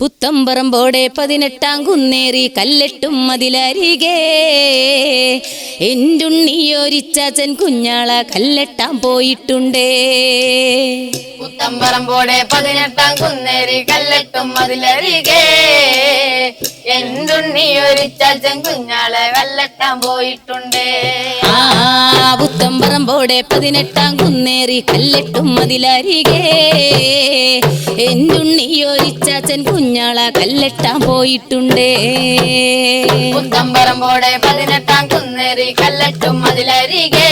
പുത്തമ്പറമ്പോടെ പതിനെട്ടാം കുന്നേറി കല്ലെട്ടും മതിലരികെ. എന്റുണ്ണിയോരിച്ചാച്ചൻ കുഞ്ഞാള കല്ലെട്ടാൻ പോയിട്ടുണ്ടേ. പുത്തമ്പറമ്പോടെ പതിനെട്ടാം കുന്നേരി കല്ലെട്ടും മതിലരികെ. എന്തുണ്ണി ഒരു ചാച്ചൻ കുഞ്ഞാളെ കല്ലെട്ടാൻ പോയിട്ടുണ്ടേ. ആ പുത്തമ്പറമ്പോടെ പതിനെട്ടാം കുന്നേറി കല്ലെട്ടും മതിലരികെ. എന്റുണ്ണിയോരിച്ചാച്ചൻ കുഞ്ഞാള കല്ലെട്ടാൻ പോയിട്ടുണ്ടേ. പുത്തമ്പറമ്പോടെ പതിനെട്ടാം കുന്നേറി കല്ലെട്ടും അതിലരികെ.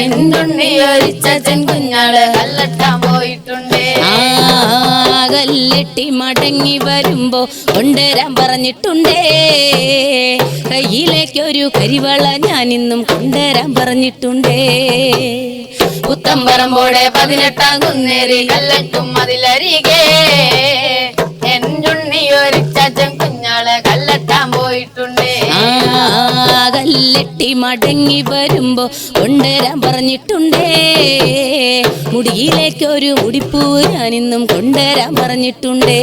എന്തുണ്ണി ഒരു ചാച്ചൻ കുഞ്ഞാളെ കല്ലെട്ടാൻ പോയിട്ടുണ്ട്. ആ കല്ലെട്ടി മടങ്ങി വരുമ്പോ കൊണ്ടുവരാൻ പറഞ്ഞിട്ടുണ്ടേ. കയ്യിലേക്കൊരു കരിവള ഞാൻ ഇന്നും കൊണ്ടുവരാൻ പറഞ്ഞിട്ടുണ്ടേ പുത്തമ്പറമ്പോടെ പതിനെട്ടാം കുന്നേരി കല്ലെട്ടും അതിലരികെ. കല്ലെട്ടി മടങ്ങി വരുമ്പോ കൊണ്ടുവരാൻ പറഞ്ഞിട്ടുണ്ടേ. മുടിയിലേക്ക് ഒരു മുടിപ്പൂ ഞാൻ ഇന്നും കൊണ്ടുവരാൻ പറഞ്ഞിട്ടുണ്ടേ.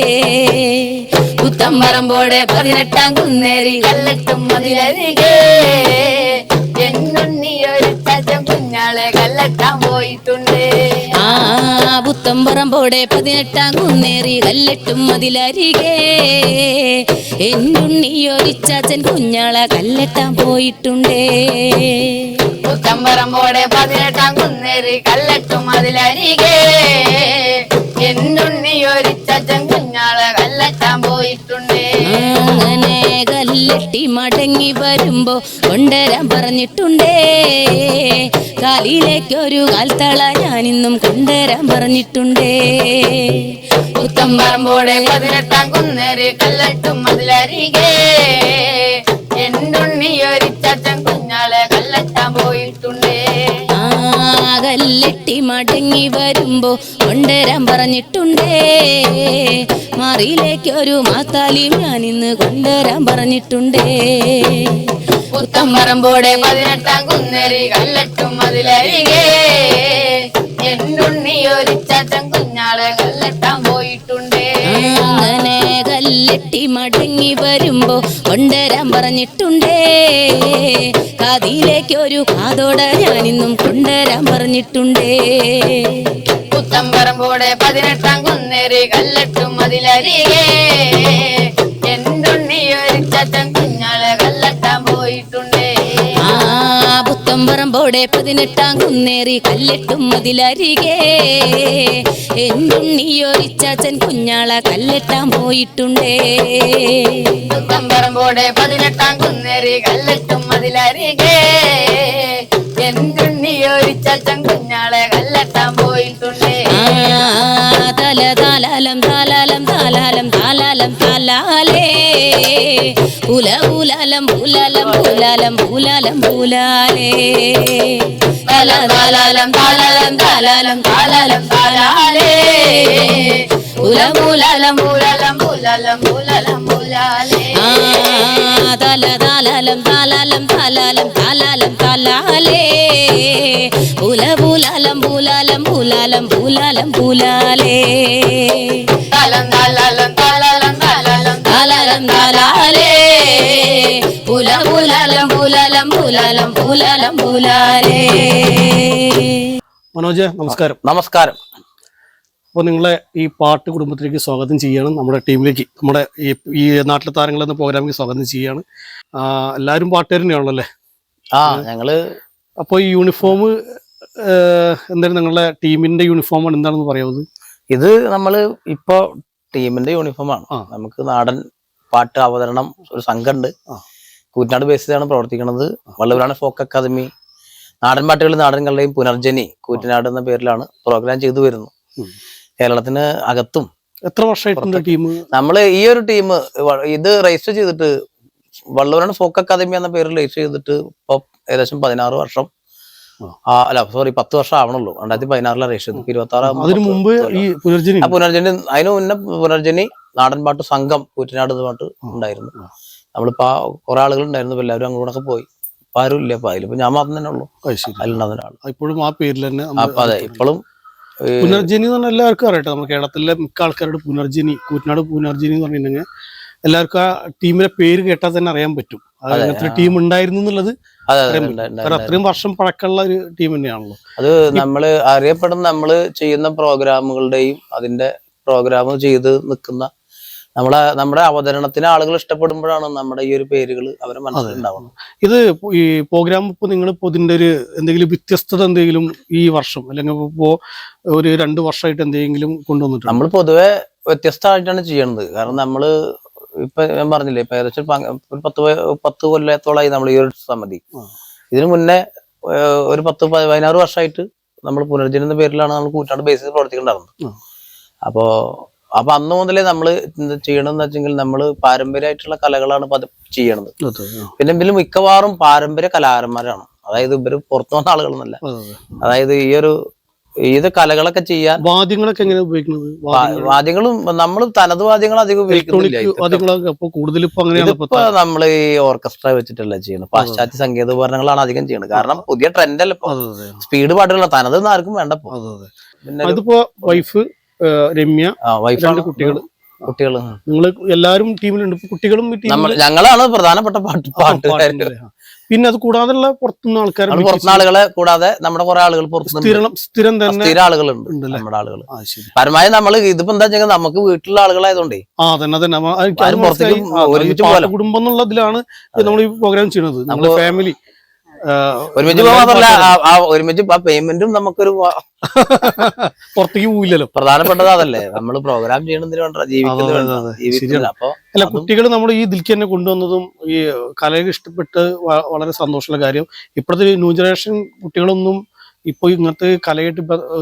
പുത്തമ്പറമ്പോടെ പതിനെട്ടാം കുന്നേരി കല്ലെട്ടും മതിലരികേ. എന്നുണ്ണി കുഞ്ഞാളെ കല്ലെട്ടാൻ പോയിട്ടുണ്ട്. പുത്തമ്പറമ്പോടെ പതിനെട്ടാം കുന്നേറി കല്ലെട്ടും അതിലരികെ എന്നുണ്ണിയൊരിച്ചാച്ചൻ കുഞ്ഞാളെ കല്ലെട്ടാൻ പോയിട്ടുണ്ടേ. പുത്തമ്പറമ്പോടെ പതിനെട്ടാം കുന്നേറി കല്ലെട്ടും മതിലരികെ. എന്നുണ്ണി കല്ലെട്ടി മടങ്ങി വരുമ്പോ കൊണ്ടുവരാൻ പറഞ്ഞിട്ടുണ്ടേ. കാലിലേക്കൊരു കാൽത്തള ഞാനിന്നും കൊണ്ടുവരാൻ പറഞ്ഞിട്ടുണ്ടേ. പുത്തമ്പറമ്പോടെ പതിനെട്ടാം കുന്നേരി കല്ലട്ടും അതിലരികെ എന്നുണ്ണി ഒരു കുഞ്ഞാളെ കല്ലെട്ടാൻ പോയിട്ടുണ്ടേ. ആ കല്ലെട്ടി മടങ്ങി വരുമ്പോ കൊണ്ടുവരാൻ പറഞ്ഞിട്ടുണ്ടേ. മാറിയിലേക്കൊരു മാത്താലിയും ഞാൻ ഇന്ന് കൊണ്ടുവരാൻ പറഞ്ഞിട്ടുണ്ടേ. പുത്തമ്പറമ്പോടെ പതിനെട്ടാം കുന്നേരി കല്ലട്ടും അതിലരികെ. എന്നുണ്ണി ഒരു മടങ്ങി വരുമ്പോ കൊണ്ടുവരാൻ പറഞ്ഞിട്ടുണ്ടേ. കാതിയിലേക്ക് ഒരു ഞാൻ ഇന്നും കൊണ്ടുവരാൻ പറഞ്ഞിട്ടുണ്ടേ. പുത്തമ്പറമ്പോടെ പതിനെട്ടാം കുന്നേരി കല്ലെട്ടും അതിലരികെ. ആ പുത്തമ്പറമ്പോടെ പതിനെട്ടാം കുന്നേറി കല്ലെട്ടും മതിലരികെ എന്നുണ്ണിയൊരിച്ചാച്ചൻ കുഞ്ഞാള കല്ലെട്ടാൻ പോയിട്ടുണ്ടേ പുത്തം പറമ്പോടെ പതിനെട്ടാം കുന്നേറി കല്ലെട്ടും മതിലരികെ എന്തുണ്ണിയോരിച്ചാച്ചൻ കുഞ്ഞാളെ കല്ലെട്ടാൻ പോയിട്ടുണ്ടേ തല താലാലം താലാലം താലാലം താലാലം താലാലേ പുല പൂലാലം പൂലാലം പൂലാലം ഉലാലേ പൂലാലേ തല തലലം തലലം തലലം താലാലം തലാലേ ഉലമൂലലം മൂലലം മൂലലം മൂലലം മൂലാലേ ആ തല തലലം തലലം തലലം താലാലം തലാലേ പുല പൂലാലം പൂലാലം പൂലാലം പൂലാലം പൂലാലേ തലം തലലം തലലം തലാലം താലാലം താലാലേ പൂലാലം പൂലാലം പൂലാലം. പൂലാലേ മനോജ് നമസ്കാരം. നമസ്കാരം. അപ്പോൾ നിങ്ങളെ ഈ പാട്ട് കുടുംബത്തിലേക്ക് സ്വാഗതം ചെയ്യണം നമ്മുടെ ടീമിലേക്ക്. നമ്മുടെ ഈ ഈ നാട്ടിലെ താരങ്ങൾ എന്ന പ്രോഗ്രാമിലേക്ക് സ്വാഗതം ചെയ്യാണ്. എല്ലാവരും പാട്ടുകാർ തന്നെയാണല്ലോ അല്ലേ? ആ ഞങ്ങൾ അപ്പോൾ ഈ യൂണിഫോം എന്തായാലും നിങ്ങളുടെ ടീമിന്റെ യൂണിഫോമാണ് എന്താണെന്ന് പറയുന്നത് ഇത്? നമ്മൾ ഇപ്പോൾ ടീമിന്റെ യൂണിഫോമാണ്. ആ. നമുക്ക് നാടൻ പാട്ട് അവതരണം ഒരു സംഘമുണ്ട്. ആ. കൂറ്റനാട് ബേസിലാണ് പ്രവർത്തിക്കുന്നത്. വള്ളൂരാണ് ഫോക്ക് അക്കാദമി നാടൻ പാട്ടുകൾ നാടൻകളുടെയും പുനർജനി കൂറ്റനാട് എന്ന പേരിലാണ് പ്രോഗ്രാം ചെയ്തു വരുന്നു. കേരളത്തിന് അകത്തും എത്ര വർഷമായിട്ടുണ്ട് ടീം നമ്മൾ ഈ ഒരു ടീം ഇത് രജിസ്റ്റർ ചെയ്തിട്ട് വള്ളൂരാണ് ഫോക്ക് അക്കാദമി എന്ന പേരിൽ രജിസ്റ്റർ ചെയ്തിട്ട് ഇപ്പൊ ഏകദേശം പതിനാറ് വർഷം. അല്ല സോറി പത്ത് വർഷം ആവണല്ലോ രണ്ടായിരത്തി പതിനാറിലാണ് രജിസ്റ്റർ ചെയ്തത് ഇരുപത്തി ആറ് അതിനു മുമ്പ് ഈ പുനർജനി പുനർജനി അതിന് മുന്നേ പുനർജനി നാടൻപാട്ട് സംഘം കൂറ്റനാട് പാട്ട് ഉണ്ടായിരുന്നു. നമ്മളിപ്പോ ആ കുറെ ആളുകൾ ഉണ്ടായിരുന്നു ഇപ്പൊ എല്ലാവരും അങ്ങോട്ടൊക്കെ പോയി. ഇപ്പൊ ആരും ഇല്ല ഞാൻ മാത്രം തന്നെ ഉള്ളൂ. അത് ശരി. ഒരാൾ ഇപ്പോഴും ആ പേരിൽ തന്നെ അപ്പൊ അതെ ഇപ്പോഴും പുനർജനി എന്ന് പറഞ്ഞാൽ എല്ലാവർക്കും അറിയട്ടെ നമ്മുടെ കേരളത്തിലെ മിക്ക ആൾക്കാരുടെ പുനർജനി കൂറ്റനാട് പുനർജനി എന്ന് പറഞ്ഞിട്ടുണ്ടെങ്കിൽ എല്ലാവർക്കും ആ ടീമിന്റെ പേര് കേട്ടാൽ തന്നെ അറിയാൻ പറ്റും. അതായത് അങ്ങനത്തെ ടീം ഉണ്ടായിരുന്നു എന്നുള്ളത് കാരണം അത്രയും വർഷം പഴക്കമുള്ള ഒരു ടീം തന്നെയാണല്ലോ. അത് നമ്മൾ അറിയപ്പെടുന്ന നമ്മൾ ചെയ്യുന്ന പ്രോഗ്രാമുകളുടെയും അതിന്റെ പ്രോഗ്രാം ചെയ്ത് നിൽക്കുന്ന നമ്മളെ നമ്മുടെ അവതരണത്തിന് ആളുകൾ ഇഷ്ടപ്പെടുമ്പോഴാണ് നമ്മുടെ ഈ ഒരു പേരുകൾ അവരെ മനസ്സിലുണ്ടാവുന്നത്. ഇത് ഈ പ്രോഗ്രാം ഇപ്പൊ നിങ്ങൾ ഇപ്പൊ ഇതിന്റെ ഒരു എന്തെങ്കിലും വ്യത്യസ്തത എന്തെങ്കിലും ഈ വർഷം അല്ലെങ്കിൽ ഇപ്പോ ഒരു രണ്ട് വർഷമായിട്ട് എന്തെങ്കിലും കൊണ്ടുവന്നിട്ടുണ്ട്? നമ്മൾ പൊതുവെ വ്യത്യസ്തമായിട്ടാണ് ചെയ്യണത്. കാരണം നമ്മൾ ഇപ്പൊ ഞാൻ പറഞ്ഞില്ലേ ഇപ്പൊ ഏകദേശം ഒരു പത്ത് പത്ത് കൊല്ലത്തോളായി നമ്മൾ ഈ ഒരു സമിതി. ഇതിനു മുന്നേ ഒരു പത്ത് പതിനാറ് വർഷമായിട്ട് നമ്മൾ പുനർജന എന്ന പേരിലാണ് നമ്മൾ കൂറ്റാട് ബേസിൽ പ്രവർത്തിക്കുന്നുണ്ടായിരുന്നത് ആ. അപ്പോ അപ്പൊ അന്ന് മുതലേ നമ്മൾ ചെയ്യണമെന്ന് വെച്ചെങ്കിൽ നമ്മൾ പാരമ്പര്യമായിട്ടുള്ള കലകളാണ് ചെയ്യണത്. പിന്നെ ഇതിൽ മിക്കവാറും പാരമ്പര്യ കലാകാരന്മാരാണ്. അതായത് ഇവർ പുറത്തു വന്ന ആളുകളൊന്നല്ല അതെ, അതെ. അതായത് ഈ ഒരു ഇത് കലകളൊക്കെ ചെയ്യാൻ വാദ്യങ്ങളൊക്കെ എങ്ങനെ ഉപയോഗിക്കുന്നത്? വാദ്യങ്ങളും? നമ്മൾ തനത് വാദ്യങ്ങൾ അധികം ഉപയോഗിക്കുന്നില്ല നമ്മൾ ഈ ഓർക്കസ്ട്ര വെച്ചിട്ടല്ല ചെയ്യുന്നത് പാശ്ചാത്യ സംഗീത ഉപകരണങ്ങളാണ് അധികം ചെയ്യുന്നത് കാരണം പുതിയ ട്രെൻഡ് അല്ല സ്പീഡ് പാട്ടുകളാണ് തനത് ആർക്കും വേണ്ട ഇപ്പൊ. അതെ അതെ. പിന്നെ അതിപ്പോ വൈഫ് രമ്യ രണ്ട് ആണ്. കുട്ടികൾ. നിങ്ങൾ എല്ലാരും ടീമിലുണ്ട്. കുട്ടികളും ഞങ്ങളാണ് പ്രധാനപ്പെട്ട പാട്ട്? ആ. പിന്നെ അത് കൂടാതെയുള്ള പുറത്തുനിന്ന് ആൾക്കാർ പുറത്തുനിന്ന് ആളുകളെ കൂടാതെ നമ്മുടെ കുറെ ആളുകൾ സ്ഥിരം സ്ഥിരം തന്നെ സ്ഥിര ആളുകളുണ്ട് നമ്മുടെ ആളുകൾ പരമാവധി നമ്മൾ ഇതിപ്പോ എന്താ വെച്ചാൽ നമുക്ക് വീട്ടിലുള്ള ആളുകളായതുകൊണ്ടേ. ആ തന്നെ തന്നെ കുടുംബം എന്നുള്ളതിലാണ് നമ്മൾ ഈ പ്രോഗ്രാം ചെയ്യുന്നത്. നമ്മുടെ ഫാമിലി ഒരുമിച്ച് പോകാൻ മാത്രമല്ല ആ- ഒരുമിച്ച് ആ പേയ്മെന്റും നമുക്കൊരു പുറത്തേക്ക് പോയില്ലല്ലോ പ്രധാനപ്പെട്ടത് അതല്ലേ. നമ്മൾ പ്രോഗ്രാം ചെയ്യണതിന് വേണ്ട ജീവിക്കുന്നത്. അപ്പൊ അല്ല കുട്ടികൾ നമ്മൾ ഈ ഇതിലേക്ക് തന്നെ കൊണ്ടുവന്നതും ഈ കലയെ ഇഷ്ടപ്പെട്ട് വളരെ സന്തോഷമുള്ള കാര്യം. ഇപ്പോഴത്തെ ന്യൂ ജനറേഷൻ കുട്ടികളൊന്നും ഇപ്പൊ ഇങ്ങനത്തെ കലയായിട്ട്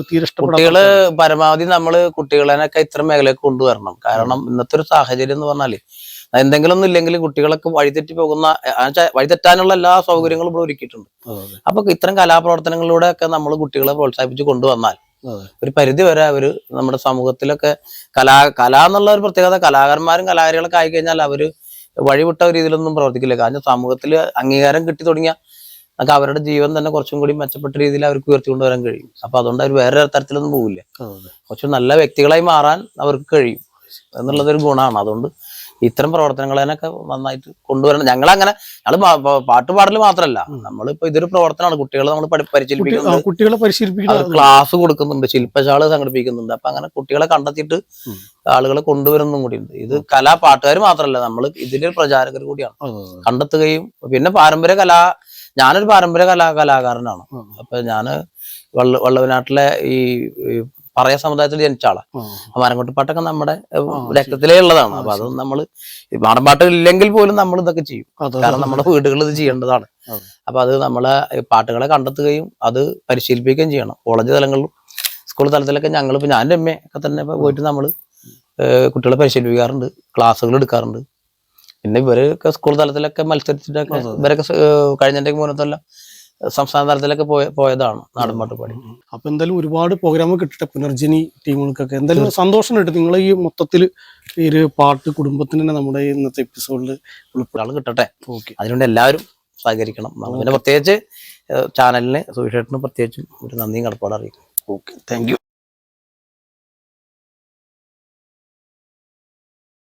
തീരെ കുട്ടികൾ പരമാവധി നമ്മൾ കുട്ടികളെയൊക്കെ ഇത്ര മേഖലയൊക്കെ കൊണ്ടുവരണം. കാരണം ഇന്നത്തെ ഒരു സാഹചര്യം എന്ന് പറഞ്ഞാൽ എന്തെങ്കിലും ഒന്നും ഇല്ലെങ്കിൽ കുട്ടികളൊക്കെ വഴിതെറ്റി പോകുന്ന വഴിതെറ്റാനുള്ള എല്ലാ സൗകര്യങ്ങളും ഇവിടെ ഒരുക്കിയിട്ടുണ്ട്. അപ്പൊ ഇത്തരം കലാപ്രവർത്തനങ്ങളിലൂടെ ഒക്കെ നമ്മൾ കുട്ടികളെ പ്രോത്സാഹിപ്പിച്ച് കൊണ്ടുവന്നാൽ ഒരു പരിധി വരെ അവർ നമ്മുടെ സമൂഹത്തിലൊക്കെ കലാ കല എന്നുള്ള ഒരു പ്രത്യേകത കലാകാരന്മാരും കലാകാരികളൊക്കെ ആയി കഴിഞ്ഞാൽ അവർ വഴിവിട്ട രീതിയിലൊന്നും പ്രവർത്തിക്കില്ല. കാരണം സമൂഹത്തിൽ അംഗീകാരം കിട്ടി തുടങ്ങിയ നമുക്ക് അവരുടെ ജീവൻ തന്നെ കുറച്ചും കൂടി മെച്ചപ്പെട്ട രീതിയിൽ അവർക്ക് ഉയർത്തിക്കൊണ്ടുവരാൻ കഴിയും. അപ്പൊ അതുകൊണ്ട് അവർ വേറെ തരത്തിലൊന്നും അതെ. കുറച്ച് നല്ല വ്യക്തികളായി മാറാൻ അവർക്ക് കഴിയും. എന്നുള്ളതൊരു ഗുണമാണ്. അതുകൊണ്ട് ഇത്തരം പ്രവർത്തനങ്ങൾ പ്രവർത്തനങ്ങളെയൊക്കെ നന്നായിട്ട് കൊണ്ടുവരണം. ഞങ്ങൾ അങ്ങനെ ഞങ്ങൾ പാട്ട് പാടൽ മാത്രമല്ല നമ്മളിപ്പോ ഇതൊരു പ്രവർത്തനമാണ്. കുട്ടികളെ നമ്മൾ പരിശീലിപ്പിക്കുന്നത് കുട്ടികളെ പരിശീലിപ്പിക്കുന്നത് ക്ലാസ് കൊടുക്കുന്നുണ്ട്. ശില്പശാല സംഘടിപ്പിക്കുന്നുണ്ട്. അപ്പൊ അങ്ങനെ കുട്ടികളെ കണ്ടെത്തിയിട്ട്. ആളുകളെ കൊണ്ടുവരുന്നതും കൂടിയുണ്ട്. ഇത് കലാ പാട്ടുകാർ മാത്രമല്ല നമ്മൾ ഇതിന്റെ പ്രചാരകർ കൂടിയാണ്. കണ്ടെത്തുകയും പിന്നെ പാരമ്പര്യ കലാ ഞാനൊരു പാരമ്പര്യ കലാ കലാകാരനാണ്. അപ്പൊ ഞാൻ വള്ള വള്ളവനാട്ടിലെ ഈ പറയ സമുദായത്തിൽ ജനിച്ച ആളാണ് മരംകൊട്ടിപ്പാട്ടൊക്കെ നമ്മുടെ രക്തത്തിലേ ഉള്ളതാണ്. അപ്പൊ അത് നമ്മൾ മാടമ്പാട്ട് ഇല്ലെങ്കിൽ പോലും നമ്മൾ ഇതൊക്കെ ചെയ്യും. കാരണം നമ്മുടെ വീടുകളിൽ ഇത് ചെയ്യേണ്ടതാണ്. അപ്പൊ അത് നമ്മളെ പാട്ടുകളെ കണ്ടെത്തുകയും അത് പരിശീലിപ്പിക്കുകയും ചെയ്യണം. കോളേജ് തലങ്ങളിലും സ്കൂൾ തലത്തിലൊക്കെ ഞങ്ങൾ ഇപ്പൊ ഞാൻ അമ്മ ഒക്കെ തന്നെ പോയിട്ട് നമ്മൾ കുട്ടികളെ പരിശീലിപ്പിക്കാറുണ്ട്. ക്ലാസ്സുകൾ എടുക്കാറുണ്ട്. പിന്നെ ഇവരൊക്കെ സ്കൂൾ തലത്തിലൊക്കെ മത്സരിച്ചിട്ടൊക്കെ ഇവരൊക്കെ കഴിഞ്ഞ മുന്നത്തെല്ലാം സംസ്ഥാന തലത്തിലൊക്കെ പോയ പോയതാണ് നാടൻപാട്ട് പാടി അപ്പൊ എന്തായാലും ഒരുപാട് പ്രോഗ്രാം കിട്ടട്ടെ പുനർജനി ടീമുകൾക്കൊക്കെ എന്തായാലും സന്തോഷം കിട്ടും. നിങ്ങൾ ഈ മൊത്തത്തിൽ ഈ ഒരു പാട്ട് കുടുംബത്തിന് തന്നെ നമ്മുടെ ഇന്നത്തെ എപ്പിസോഡിൽ ഉൾപ്പെടാൾ കിട്ടട്ടെ. ഓക്കെ. അതിനുവേണ്ടി എല്ലാവരും സഹകരിക്കണം. പിന്നെ പ്രത്യേകിച്ച് ചാനലിന് സുവിശേഷന് പ്രത്യേകിച്ചും ഒരു നന്ദിയും കടപ്പാട് അറിയിക്കും ഓക്കെ. Thank you